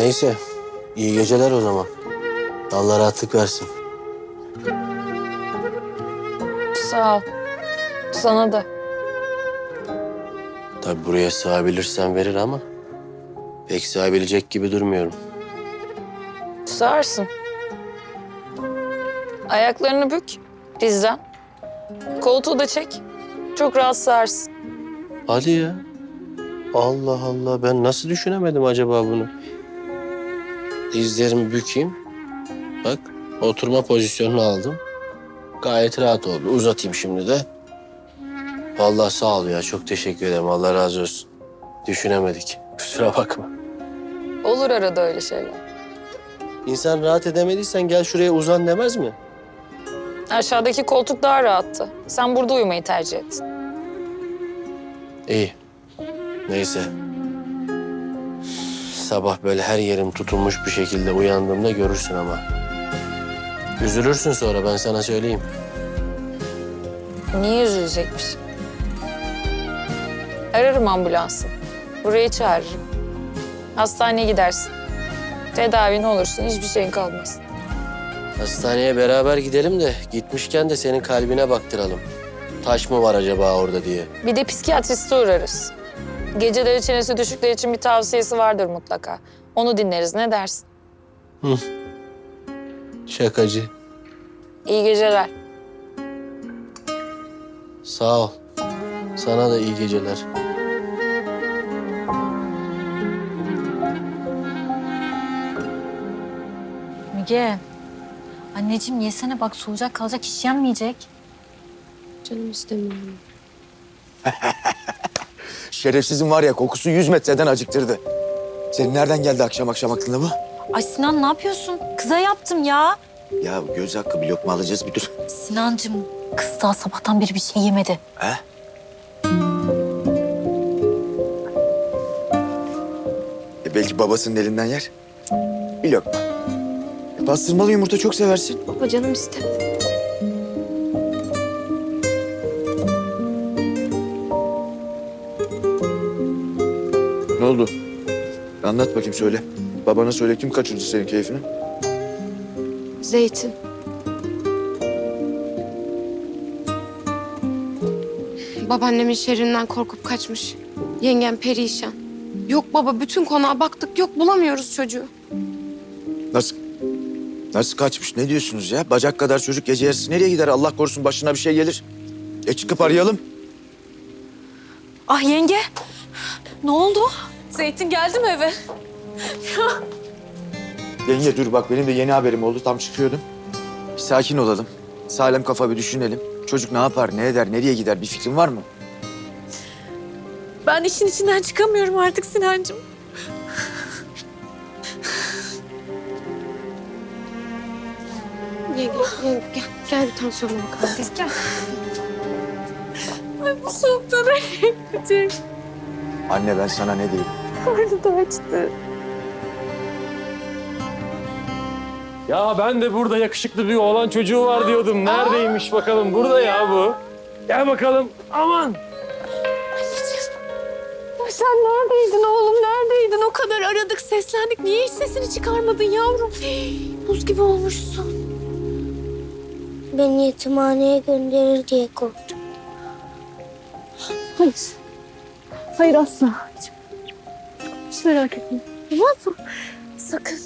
Neyse. iyi geceler o zaman. Allah rahatlık versin. Sağ ol. Sana da. Tabii buraya sığabilirsen verir ama pek sığabilecek gibi durmuyorum. Sağarsın. Ayaklarını bük dizden. Koltuğu da çek. Çok rahat sağarsın. Hadi ya. Allah Allah ben nasıl düşünemedim acaba bunu? Dizlerimi bükeyim. Bak oturma pozisyonunu aldım. Gayet rahat oldu. Uzatayım şimdi de. Vallahi sağ ol ya. Çok teşekkür ederim. Allah razı olsun. Düşünemedik. Kusura bakma. Olur arada öyle şeyler. İnsan rahat edemediysen gel şuraya uzan demez mi? Aşağıdaki koltuk daha rahattı. Sen burada uyumayı tercih ettin. İyi. Neyse. Sabah böyle her yerim tutulmuş bir şekilde uyandığımda görürsün ama. Üzülürsün sonra ben sana söyleyeyim. Niye üzülecekmiş? Ararım ambulansı. Buraya çağırırım. Hastaneye gidersin. Tedavin olursun, hiçbir şeyin kalmaz. Hastaneye beraber gidelim de gitmişken de senin kalbine baktıralım. Taş mı var acaba orada diye. Bir de psikiyatriste uğrarız. Geceleri çenesi düşükler için bir tavsiyesi vardır mutlaka. Onu dinleriz, ne dersin? Şakacı. İyi geceler. Sağ ol. Sana da iyi geceler. Müge. Anneciğim yesene bak soğuyacak kalacak hiç yenmeyecek. Canım istemiyorum. Şerefsizin var ya kokusu 100 metreden acıktırdı. Senin nereden geldi akşam akşam aklına bu? Ay Sinan ne yapıyorsun? Kıza yaptım ya. Ya göz hakkı bir lokma alacağız bir dur. Sinancığım kız daha sabahtan beri bir şey yemedi. He? E belki babasının elinden yer. Bir lokma. E pastırmalı yumurta çok seversin. Baba canım istemiyor. Ne oldu? Anlat bakayım söyle. Babana söyle kim kaçırdı senin keyfini? Zeytin. Babaannemin şerrinden korkup kaçmış. Yengem perişan. Yok baba bütün konağa baktık yok bulamıyoruz çocuğu. Nasıl? Nasıl kaçmış? Ne diyorsunuz ya? Bacak kadar çocuk gece yarısı nereye gider? Allah korusun başına bir şey gelir. E çıkıp arayalım. Ah yenge. Ne oldu? Zeytin geldi mi eve? Yenge dur bak benim de yeni haberim oldu. Tam çıkıyordum. Bir sakin olalım. Salem kafa bir düşünelim. Çocuk ne yapar, ne eder, nereye gider bir fikrin var mı? Ben işin içinden çıkamıyorum artık Sinancığım. Yenge, yenge gel, gel bir tansiyonuna bakalım. Gel. gel. Ay bu soğukta nereye gidecek? Anne ben sana ne diyeyim? Karnı da açtı. Ya ben de burada yakışıklı bir oğlan çocuğu var diyordum. Neredeymiş bakalım? Burada ya bu. Gel bakalım. Aman. Sen neredeydin oğlum neredeydin? O kadar aradık seslendik. Niye hiç sesini çıkarmadın yavrum? Buz gibi olmuşsun. Beni yetimhaneye gönderir diye korktum. Hayır. Hayır asla. Hiç merak etme. Tamam mı? Sakın.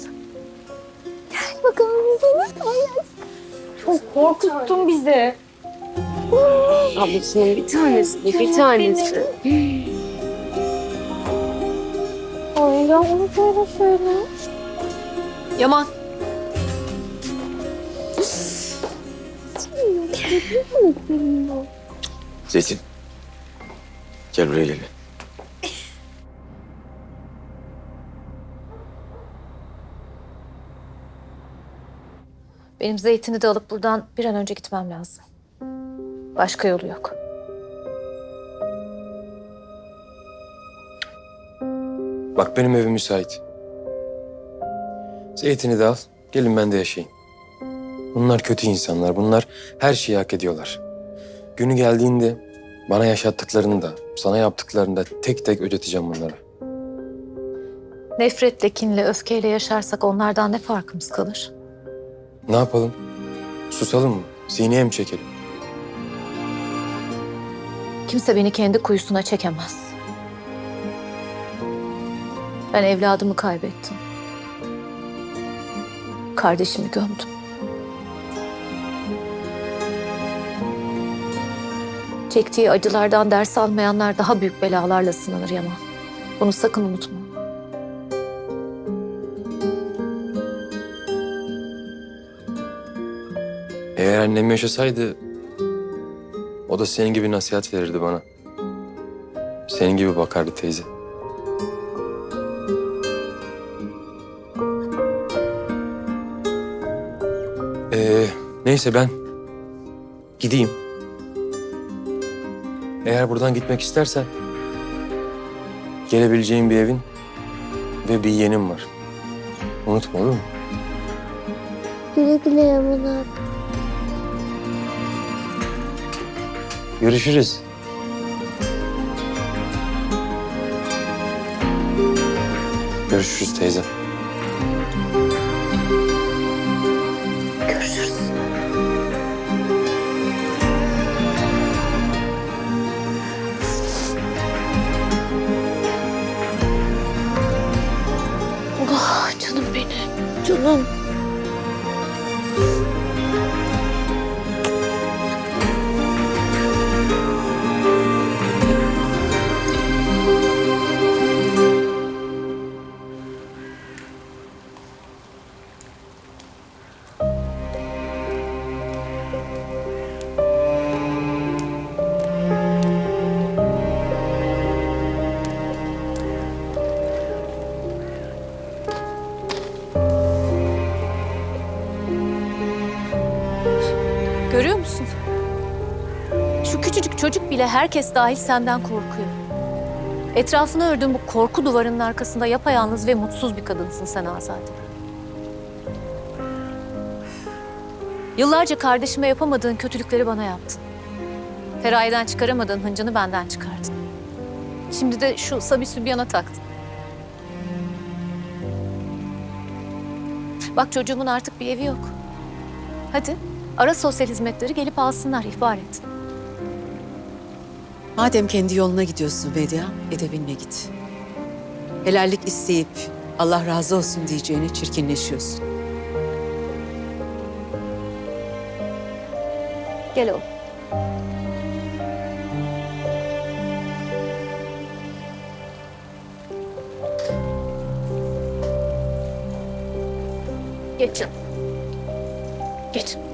Gel bakalım bize. Çok korkuttun bizi. Ablasının bir tanesi, bir tanesi. Ay ya onu böyle söyle. Yaman. Zeytin. Gel buraya gel. Benim zeytini de alıp buradan bir an önce gitmem lazım. Başka yolu yok. Bak benim evim müsait. Zeytini de al. Gelin ben de yaşayın. Bunlar kötü insanlar. Bunlar her şeyi hak ediyorlar. Günü geldiğinde bana yaşattıklarını da, sana yaptıklarını da tek tek ödeteceğim bunlara. Nefretle, kinle, öfkeyle yaşarsak onlardan ne farkımız kalır? Ne yapalım? Susalım mı? Sineye mi çekelim? Kimse beni kendi kuyusuna çekemez. Ben evladımı kaybettim. Kardeşimi gömdüm. Çektiği acılardan ders almayanlar daha büyük belalarla sınanır Yaman. Bunu sakın unutma. Eğer annem yaşasaydı o da senin gibi nasihat verirdi bana. Senin gibi bakardı teyze. Ee, neyse ben gideyim. Eğer buradan gitmek istersen gelebileceğin bir evin ve bir yeğenim var. Unutma olur mu? Güle güle Yaman abi. Görüşürüz. Görüşürüz teyze. Görüşürüz. Ah canım benim. Canım. Görüyor musun? Şu küçücük çocuk bile herkes dahil senden korkuyor. Etrafını ördüğün bu korku duvarının arkasında yapayalnız ve mutsuz bir kadınsın sen Azade. Yıllarca kardeşime yapamadığın kötülükleri bana yaptın. Feraye'den çıkaramadığın hıncını benden çıkardın. Şimdi de şu Sabi Sübyan'a taktın. Bak çocuğumun artık bir evi yok. Hadi ara sosyal hizmetleri gelip alsınlar, ihbar et. Madem kendi yoluna gidiyorsun Vedia, edebinle git. Helallik isteyip Allah razı olsun diyeceğine çirkinleşiyorsun. Gel oğlum. Geç. Geç.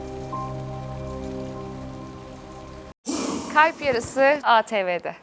Kalp Yarısı ATV'de.